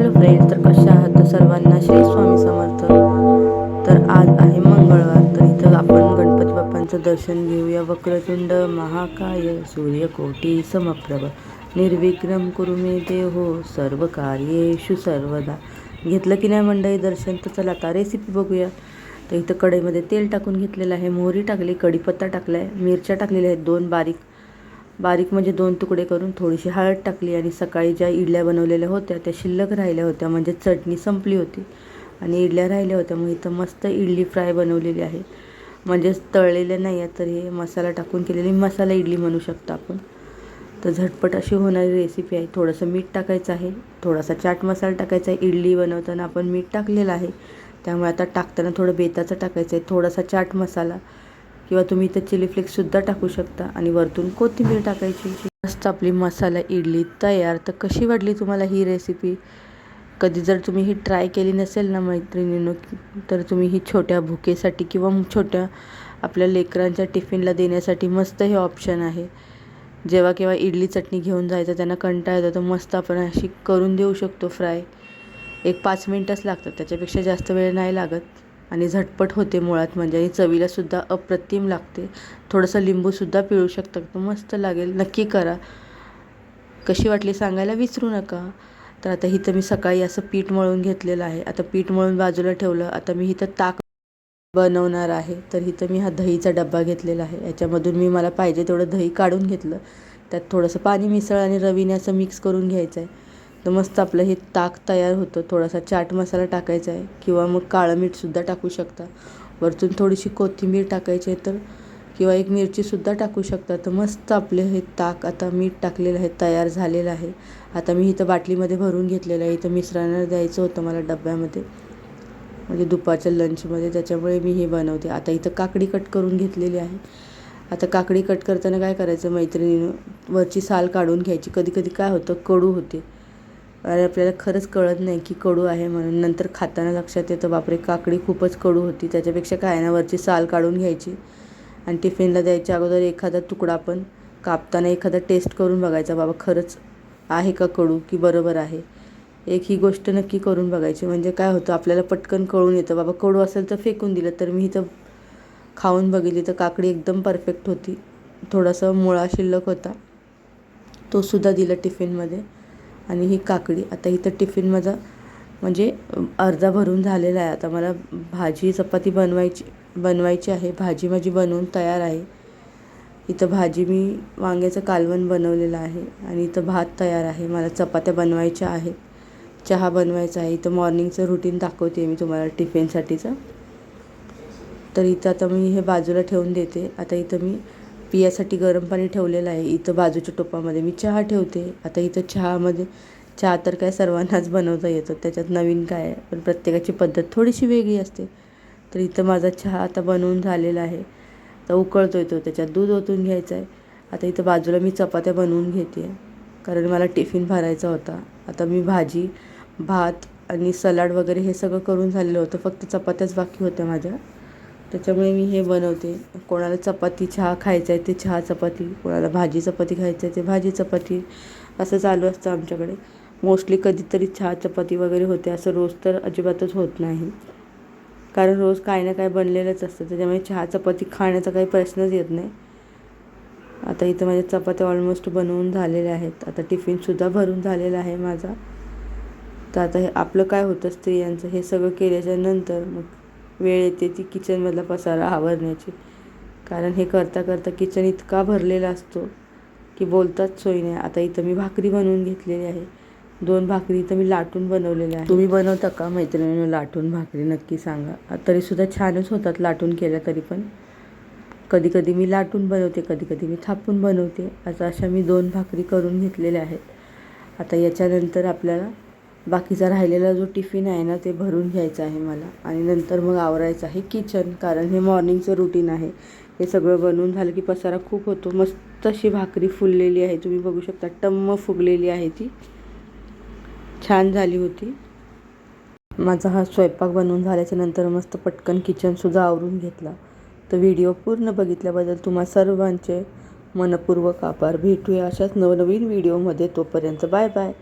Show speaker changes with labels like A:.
A: Hello friends तर कशा आहात तर सर्वांना श्री स्वामी समर्थ. तर आज आहे मंगळवार तर इथं आपण गणपती बाप्पांचं दर्शन घेऊया. वक्रतुंड महाकाय सूर्यकोटी समप्रभ. निर्विक्रम कुरुमे देहो सर्व कार्येषु सर्वदा. घेतलं की नाही मंडळी दर्शन? तर चला आता रेसिपी बघूया. तर इथं कढईमध्ये तेल टाकून घेतलेलं आहे. मोहरी टाकली कढीपत्ता टाकला आहे मिरच्या टाकलेल्या आहेत दोन बारीक बारीक म्हणजे दोन तुकडे करून थोडीशी हळद टाकली आणि सकाळी ज्या इडल्या बनवलेल्या होत्या त्या शिल्लक राहिल्या होत्या. म्हणजे चटणी संपली होती. आणि इडल्या राहिल्या होत्या. मग इथं मस्त इडली फ्राय बनवलेली आहे. म्हणजेच तळलेल्या नाही आहे तर हे मसाला टाकून केलेली मसाला इडली म्हणू शकतो आपण. तर झटपट अशी होणारी रेसिपी आहे. थोडंसं मीठ टाकायचं आहे. थोडासा चाट मसाला टाकायचा आहे. इडली बनवताना आपण मीठ टाकलेलं आहे. त्यामुळे आता टाकताना थोडं बेताचं टाकायचं आहे. थोडासा चाट मसाला किंवा तुम्ही इथं चिली फ्लेक्ससुद्धा टाकू शकता आणि वरतून कोथिंबीर टाकायची. मस्त आपली मसाला इडली तयार. तर कशी वाटली तुम्हाला ही रेसिपी कधी जर तुम्ही ही ट्राय केली नसेल ना मैत्रिणीनं तर तुम्ही ही छोट्या भुकेसाठी किंवा छोट्या आपल्या लेकरांच्या टिफिनला देण्यासाठी मस्त हे ऑप्शन आहे. जेव्हा केव्हा इडली चटणी घेऊन जायचं त्यांना कंटाळ येतो तर मस्त आपण अशी करून देऊ शकतो फ्राय एक पाच मिनटंच लागतात त्याच्यापेक्षा जास्त वेळ नाही लागत. आणि झटपट होते मुळात. म्हणजे आणि चवीलासुद्धा अप्रतिम लागते. थोडंसं लिंबूसुद्धा पिळू शकता. तर मस्त लागेल. नक्की करा. कशी वाटली सांगायला विसरू नका. तर आता हिथं मी सकाळी असं पीठ मळून घेतलेलं आहे. आता पीठ मळून बाजूला ठेवलं. आता मी इथं ताक बनवणार आहे. तर हिथं मी हा दहीचा डब्बा घेतलेला आहे. याच्यामधून मी मला पाहिजे तेवढं दही काढून घेतलं. त्यात थोडंसं पाणी मिसळ आणि रवीने असं मिक्स करून घ्यायचं आहे तर मस्त आपलं हे ताक तयार होतं. थोडासा चाट मसाला टाकायचा आहे किंवा मग काळं मीठसुद्धा टाकू शकता. वरतून थोडीशी कोथिंबीर टाकायची आहे तर किंवा एक मिरचीसुद्धा टाकू शकता. तर मस्त आपले हे ताक आता मीठ टाकलेलं आहे तयार झालेलं आहे. आता मी इथं बाटलीमध्ये भरून घेतलेलं आहे. इथं मिसरांना द्यायचं होतं मला डब्यामध्ये. म्हणजे दुपारच्या लंचमध्ये त्याच्यामुळे मी हे बनवते. आता इथं काकडी कट करून घेतलेली आहे. आता काकडी कट करताना काय करायचं? मैत्रिणीनं वरची साल काढून घ्यायची. कधी कधी काय होतं? कडू होते. आणि आपल्याला खरंच कळत नाही की कडू आहे म्हणून. नंतर खाताना लक्षात येतं बापरे काकडी खूपच कडू होती. त्याच्यापेक्षा काय ना वरची साल काढून घ्यायची. आणि टिफिनला द्यायच्या अगोदर एखादा तुकडा पण कापताना एखादा टेस्ट करून बघायचा बाबा खरंच आहे का कडू की बरोबर आहे? एक ही गोष्ट नक्की करून बघायची. म्हणजे काय होतं आपल्याला पटकन कळून येतं बाबा कडू असेल तर फेकून दिलं. तर मी इथं खाऊन बघितली तर काकडी एकदम परफेक्ट होती. थोडासा मुळा शिल्लक होता. तो सुद्धा दिला टिफिनमध्ये आणि ही काकडी. आता इथं टिफिन माझा म्हणजे अर्धा भरून झालेला आहे. आता मला भाजी चपाती बनवायची बनवायची आहे. भाजी माझी बनवून तयार आहे. इथं भाजी मी वांग्याचं कालवण बनवलेलं आहे. आणि इथं भात तयार आहे. मला चपात्या बनवायच्या आहेत. चहा बनवायचा आहे. इथं मॉर्निंगचं रुटीन दाखवते मी तुम्हाला टिफिनसाठीचं तर इथं आता मी हे बाजूला ठेवून देते. आता इथं मी पियासाठी गरम पाणी ठेवलेलं आहे. इथं बाजूच्या टोपामध्ये मी चहा ठेवते. आता इथं चहामध्ये चहा तर काय सर्वांनाच बनवता येतो. त्याच्यात नवीन काय आहे? पण प्रत्येकाची पद्धत थोडीशी वेगळी असते. तर इथं माझा चहा आता बनवून झालेला आहे. तर उकळतो येतो त्याच्यात दूध ओतून घ्यायचं आहे. आता इथं बाजूला मी चपात्या बनवून घेते. कारण मला टिफिन भरायचा होता. आता मी भाजी भात आणि सलाड वगैरे हे सगळं करून झालेलं होतं. फक्त चपात्याच बाकी होत्या माझ्या. त्याच्यामुळे मी हे बनवते. कोणाला चपाती चहा खायचा आहे ते चहा चपाती कोणाला भाजी चपाती खायचं आहे ते भाजी चपाती. असं चालू असतं आमच्याकडे. मोस्टली कधीतरी चहा चपाती वगैरे होते. असं रोज तर अजिबातच होत नाही. कारण रोज काय ना काय बनलेलंच असतं. त्याच्यामुळे चहा चपाती खाण्याचा काही प्रश्नच येत नाही. आता इथं माझ्या चपात्या ऑलमोस्ट बनवून झालेल्या आहेत. आता टिफिनसुद्धा भरून झालेला आहे माझा. तर आता हे आपलं काय होतं स्त्रियांचं हे सगळं केल्याच्यानंतर मग वेळ येते ती किचनमधला पसारा आवरण्याची. कारण हे करता करता किचन इतका भरलेला असतो की बोलताच सोय नाही. आता इथं मी भाकरी बनवून घेतलेली आहे. दोन भाकरी इथं मी लाटून बनवलेल्या आहे तुम्ही बनवता का मैत्रिणीनं लाटून भाकरी? नक्की सांगा. तरीसुद्धा छानच होतात लाटून केल्या तरी पण. कधी कधी मी लाटून बनवते कधी कधी मी थापून बनवते. आता अशा मी दोन भाकरी करून घेतलेल्या आहेत. आता याच्यानंतर आपल्याला बाकीचा राहिलेला जो टिफिन आहे ना ते भरून घ्यायचं आहे मला. आणि नंतर मग आवरायचं आहे किचन कारण हे मॉर्निंगचं रुटीन आहे. हे सगळं बनवून झालं की पसारा खूप होतो. मस्त अशी भाकरी फुललेली आहे. तुम्ही बघू शकता टम्म फुगलेली आहे ती. छान झाली होती. माझा हा स्वयंपाक बनवून झाल्याच्यानंतर मस्त पटकन किचनसुद्धा आवरून घेतला. तर व्हिडिओ पूर्ण बघितल्याबद्दल तुम्हा सर्वांचे मनपूर्वक आभार. भेटूया अशाच नवनवीन व्हिडिओमध्ये तोपर्यंत बाय बाय